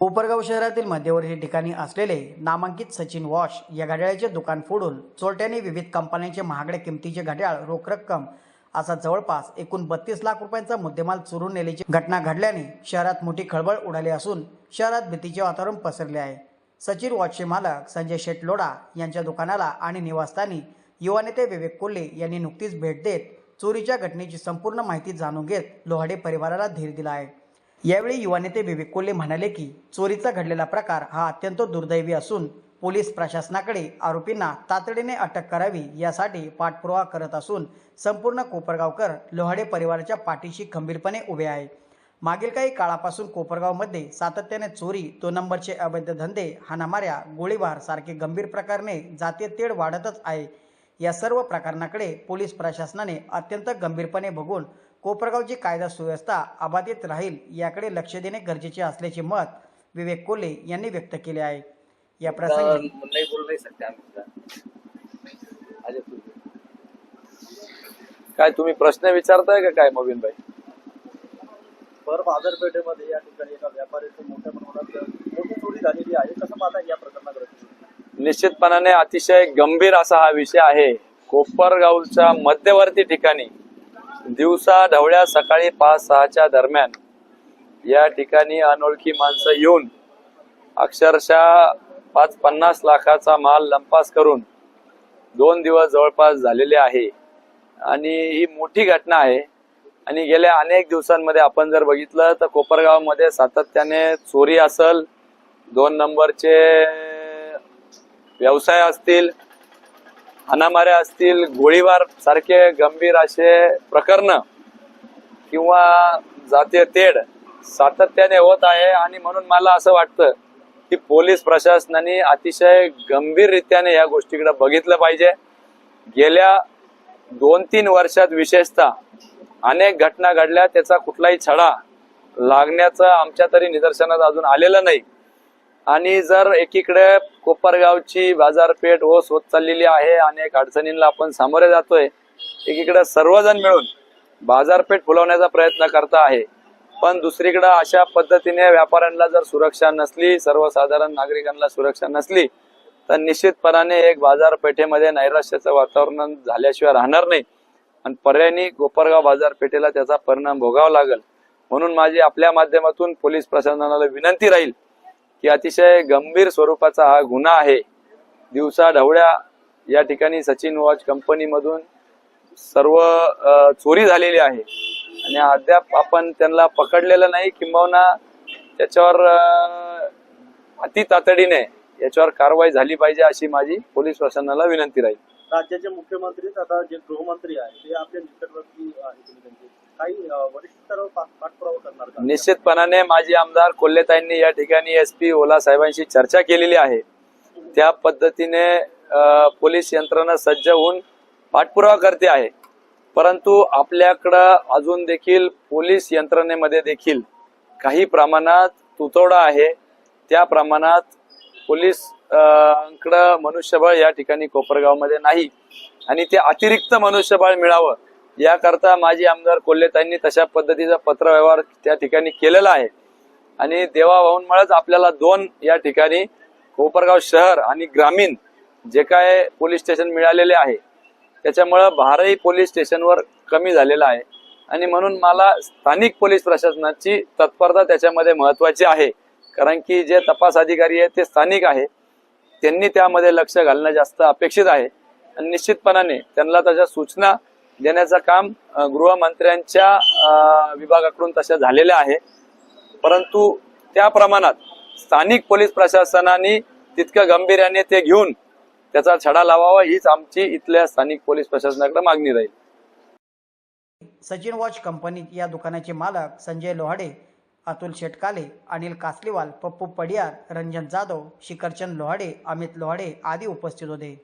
कोपरगाव शहरातील मध्यवर्ती ठिकाणी असलेले नामांकित सचिन वॉश या घड्याळाचे दुकान फोडून चोरट्याने विविध कंपन्यांचे महागड्या किमतीचे घड्याळ रोख रक्कम असा जवळपास एकूण बत्तीस लाख रुपयांचा मुद्देमाल चोरून नेल्याची घटना घडल्याने शहरात मोठी खळबळ उडाली असून शहरात भीतीचे वातावरण पसरले आहे. सचिन वॉचचे मालक संजय शेटलोडा यांच्या दुकानाला आणि निवासस्थानी युवा नेते विवेक कोल्हे यांनी नुकतीच भेट देत चोरीच्या घटनेची संपूर्ण माहिती जाणून घेत लोहाडे परिवाराला धीर दिला आहे. यावेळी युवा नेते विवेक कोल्हे म्हणाले की चोरीचा घडलेला प्रकार हा अत्यंत दुर्दैवी असून पोलीस प्रशासनाकडे आरोपींना तातडीने अटक करावी यासाठी पाठपुरावा करत असून संपूर्ण कोपरगावकर लोहाडे परिवाराच्या पाठीशी खंबीरपणे उभे आहे. मागील काही काळापासून कोपरगावमध्ये सातत्याने चोरी दोन नंबरचे अवैध धंदे हाणामाऱ्या गोळीबार सारखे गंभीर प्रकारने जातीय तेढ वाढतच आहे. या सर्व प्रकरणाकडे पोलीस प्रशासनाने अत्यंत गंभीरपणे बघून कोपरगावची कायदा सुव्यवस्था अबाधित राहील याकडे लक्ष देणे गरजेचे असल्याचे मत विवेक कोल्हे यांनी व्यक्त केले आहे. या प्रसंगी. काय तुम्ही प्रश्न विचारताय का काय मोबिन भाई भर बाजारपेठेमध्ये या ठिकाणी एका व्यापाऱ्याची मोठ्या प्रमाणात मोठी चोरी झालेली आहे. कसं पाहता या प्रकरणाकडे निश्चितपणाने अतिशय गंभीर असा हा विषय आहे. कोपरगावच्या मध्यवर्ती ठिकाणी दिवसा ढवळ्या सकाळी पाच सहाच्या दरम्यान या ठिकाणी अनोळखी माणसं येऊन अक्षरशः पाच पन्नास लाखाचा माल लंपास करून दोन दिवस जवळपास झालेले आहे. आणि ही मोठी घटना आहे. आणि गेल्या अनेक दिवसांमध्ये आपण जर बघितलं तर कोपरगावमध्ये सातत्याने चोरी असल दोन नंबरचे व्यवसाय असतील हाणामाऱ्या असतील गोळीबार सारखे गंभीर असे प्रकरण किंवा जातीय तेढ सातत्याने होत आहे आणि म्हणून मला असं वाटतं की पोलीस प्रशासनाने अतिशय गंभीररित्याने या गोष्टीकडे बघितलं पाहिजे. गेल्या दोन तीन वर्षात विशेषतः अनेक घटना घडल्या त्याचा कुठलाही छडा लागण्याचं आमच्या तरी निदर्शनात अजून आलेलं नाही. आणि जर एकीकडे कोपरगावची बाजारपेठ ओस होत चाललेली आहे अनेक अडचणींना आपण सामोरे जातोय एकीकडे सर्वजण मिळून बाजारपेठ फुलवण्याचा प्रयत्न करता आहे. पण दुसरीकडे अशा पद्धतीने व्यापाऱ्यांना जर सुरक्षा नसली सर्वसाधारण नागरिकांना सुरक्षा नसली तर निश्चितपणाने एक बाजारपेठेमध्ये नैराश्याचं वातावरण झाल्याशिवाय राहणार नाही. आणि पर्यायी कोपरगाव बाजारपेठेला त्याचा परिणाम भोगावा लागेल. म्हणून माझी आपल्या माध्यमातून पोलीस प्रशासनाला विनंती राहील की अतिशय गंभीर स्वरूपाचा हा गुन्हा आहे. दिवसा ढवळ्या या ठिकाणी सचिन वॉच कंपनीमधून सर्व चोरी झालेली आहे. आणि अद्याप आपण त्यांना पकडलेलं नाही किंबहुना त्याच्यावर अति तातडीने याच्यावर कारवाई झाली पाहिजे अशी माझी पोलीस प्रशासनाला विनंती राहील. राज्याचे मुख्यमंत्री आता जे गृहमंत्री आहेत ते आपल्या निकटवर्ती आहेत. काही वरिष्ठ पाठपुरावा करणार का? निश्चितपणाने माजी आमदार कोल्हेताईंनी या ठिकाणी एस पी ओला साहेबांशी चर्चा केलेली आहे. त्या पद्धतीने पोलीस यंत्रणा सज्ज होऊन पाठपुरावा करते आहे. परंतु आपल्याकडं अजून देखील पोलीस यंत्रणेमध्ये देखील काही प्रमाणात तुतवडा आहे. त्या प्रमाणात पोलीस अ, कडं मनुष्यबळ या ठिकाणी कोपरगावमध्ये नाही आणि ते अतिरिक्त मनुष्यबळ मिळावं याकरता माजी आमदार कोल्हेताईंनी तशा पद्धतीचा पत्रव्यवहार त्या ठिकाणी केलेला आहे. आणि देवाभाऊंमुळेच आपल्याला दोन या ठिकाणी कोपरगाव शहर आणि ग्रामीण जे काय पोलीस स्टेशन मिळालेले आहे त्याच्यामुळं भारही पोलीस स्टेशनवर कमी झालेला आहे. आणि म्हणून मला स्थानिक पोलीस प्रशासनाची तत्परता त्याच्यामध्ये महत्वाची आहे. कारण की जे तपास अधिकारी आहेत ते स्थानिक आहे. त्यांनी त्यामध्ये लक्ष घालणं जास्त अपेक्षित आहे. आणि निश्चितपणाने त्यांना त्याच्या सूचना देण्याचं काम गृहमंत्र्यांच्या विभागाकडून तशा झालेल्या आहे. परंतु त्या प्रमाणात स्थानिक पोलीस प्रशासनाने तितकं गांभीर्याने ते घेऊन त्याचा छडा लावावा हीच आमची इथल्या स्थानिक पोलीस प्रशासनाकडे मागणी राहील. सचिन वॉच कंपनी या दुकानाचे मालक संजय लोहाडे अतुल शेटकाले अनिल कासलीवाल पप्पू पडियार रंजन जाधव शिखरचंद लोहाडे अमित लोहाडे आदी उपस्थित होते.